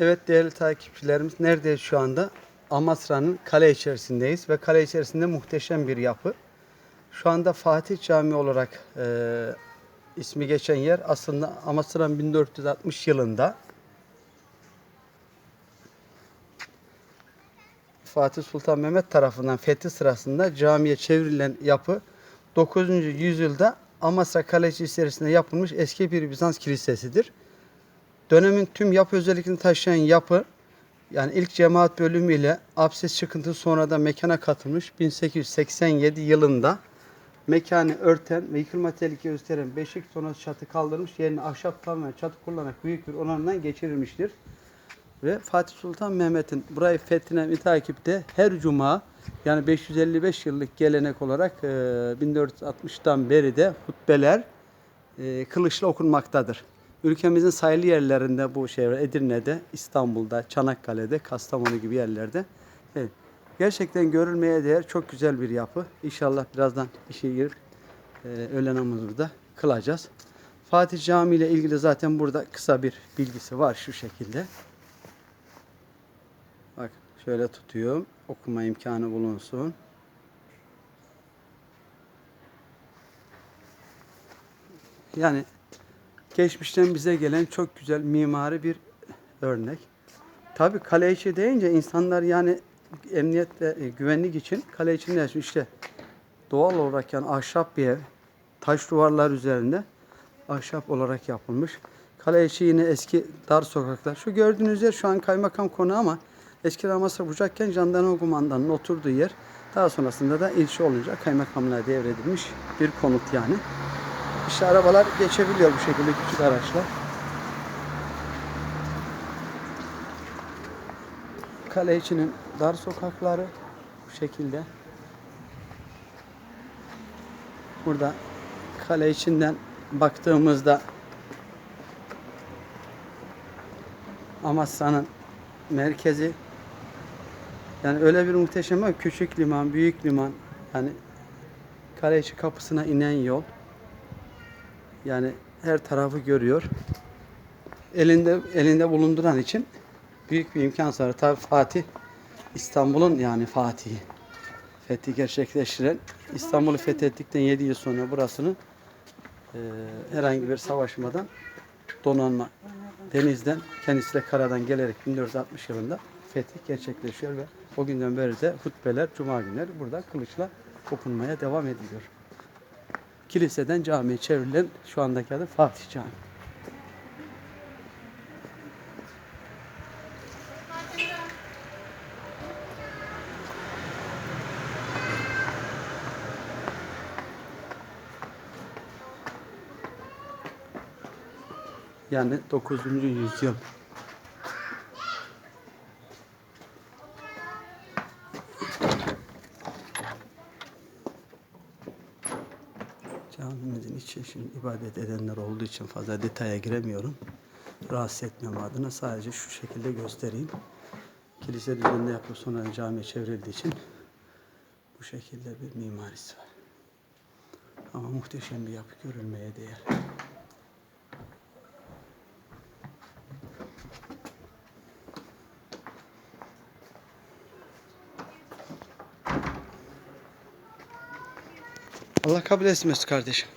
Evet değerli takipçilerimiz neredeyiz şu anda? Amasra'nın kale içerisindeyiz ve kale içerisinde muhteşem bir yapı. Şu anda Fatih Camii olarak e, ismi geçen yer aslında Amasra'nın 1460 yılında Fatih Sultan Mehmet tarafından fethi sırasında camiye çevrilen yapı 9. yüzyılda Amasra Kalesi içerisinde yapılmış eski bir Bizans kilisesidir. Dönemin tüm yapı özelliklerini taşıyan yapı yani ilk cemaat bölümüyle absis çıkıntısı sonra da mekana katılmış 1887 yılında mekanı örten ve yıkılma tehlikesi gösteren beşik sonrası çatı kaldırmış yerine ahşap tamamen çatı kullanarak büyük bir onarımdan geçirilmiştir. Ve Fatih Sultan Mehmet'in burayı fethine mütakipte her cuma yani 555 yıllık gelenek olarak e, 1460'tan beri de hutbeler e, kılıçla okunmaktadır. Ülkemizin sayılı yerlerinde bu şey. Edirne'de, İstanbul'da, Çanakkale'de, Kastamonu gibi yerlerde. Gerçekten görülmeye değer çok güzel bir yapı. İnşallah birazdan işe girip e, öğle namazını da kılacağız. Fatih Camii ile ilgili zaten burada kısa bir bilgisi var şu şekilde. Bak şöyle tutuyorum. Okuma imkanı bulunsun. Yani geçmişten bize gelen çok güzel mimari bir örnek. Tabii kale içi deyince insanlar yani emniyet ve e, güvenlik için kale içinde yaşıyor. işte doğal olarak yani ahşap bir ev, taş duvarlar üzerinde ahşap olarak yapılmış. Kale içi yine eski dar sokaklar. Şu gördüğünüz yer şu an kaymakam konu ama eski Amasra Bucakken jandarma kumandanının oturduğu yer. Daha sonrasında da ilçe olunca kaymakamlığa devredilmiş bir konut yani. İşte arabalar geçebiliyor bu şekilde küçük araçlar. Kale içinin dar sokakları bu şekilde. Burada kale içinden baktığımızda Amasya'nın merkezi yani öyle bir muhteşem var. Küçük liman, büyük liman yani kale içi kapısına inen yol. Yani her tarafı görüyor. Elinde elinde bulunduran için büyük bir imkan sonra tabi Fatih İstanbul'un yani Fatih'i fethi gerçekleştiren İstanbul'u fethettikten 7 yıl sonra burasını e, herhangi bir savaşmadan donanma denizden kendisi de karadan gelerek 1460 yılında fetih gerçekleşiyor ve o günden beri de hutbeler cuma günleri burada kılıçla okunmaya devam ediliyor. Kiliseden camiye çevrilen şu andaki adı Fatih Camii. Yani 9. yüzyıl. Camimizin içi şimdi ibadet edenler olduğu için fazla detaya giremiyorum. Rahatsız etmem adına sadece şu şekilde göstereyim. Kilise düzeninde yapılıp sonra camiye çevrildiği için bu şekilde bir mimarisi var. Ama muhteşem bir yapı görülmeye değer. Allah kabul etsin Mesut kardeşim.